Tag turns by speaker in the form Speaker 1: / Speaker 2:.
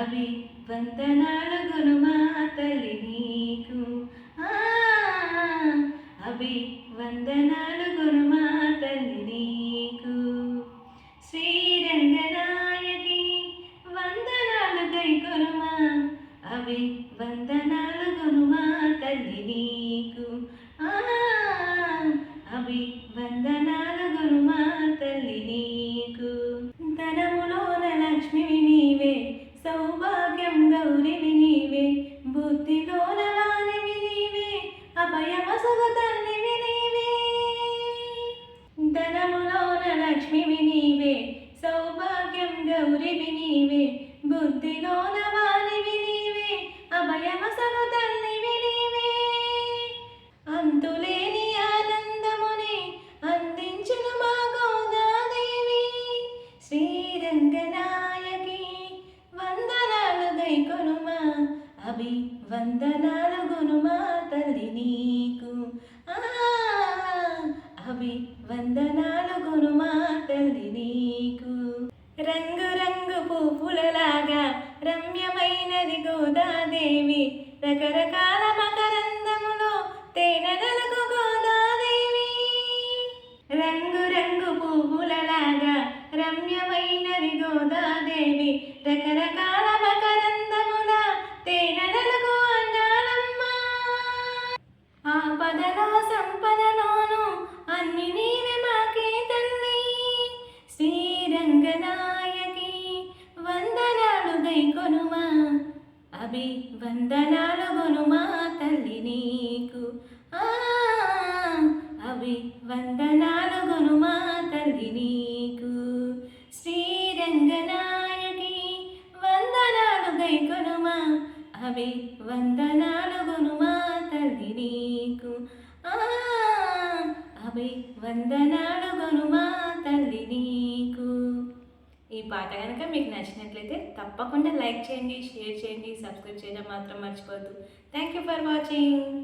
Speaker 1: అవి వందనాలు గురుమా తల్లి నీకు అవి వందనాలు గురుమా తల్లి నీకు. శ్రీరంగనాయకి వందనాలు గై గురుమా అవి వందనాలు గురుమా తల్లి నీకు అవి వందనాలు గురుమా తల్లి నీకు. గౌరివి నీవే బుద్ధిలోన వాణివి నీవే అభయమసగు తల్లివి నీవే అంతులేని ఆనందముని అందించిన మా గోదాదేవి. శ్రీరంగనాయకి వందనాలు గైకొనుమా అవి వందనాలు గునుమా తల్లి నీకు. ఆ, అవి రమ్యమైనది గోదాదేవి రకరకాల మకరందములో తేనెలకు గోదాదేవి రంగు రంగు పువ్వులలాగా రమ్యమైనది గోదాదేవి రకరకాల అభి వందనాలు గొనుమా తల్లి నీకు. ఆ, అభి వందనాలు గొనుమా తల్లి నీకు. శ్రీరంగనాయకి వందనాలు గైకొనుమా అవి వందనాలు గునుమా తల్లి నీకు. ఆ, అవి వందనాలు గునుమా తల్లి నీకు. ఈ పాట కనుక మీకు నచ్చినట్లయితే తప్పకుండా లైక్ చేయండి షేర్ చేయండి సబ్స్క్రైబ్ చేయడం మాత్రం మర్చిపోద్దు థ్యాంక్ యూ ఫర్ వాచింగ్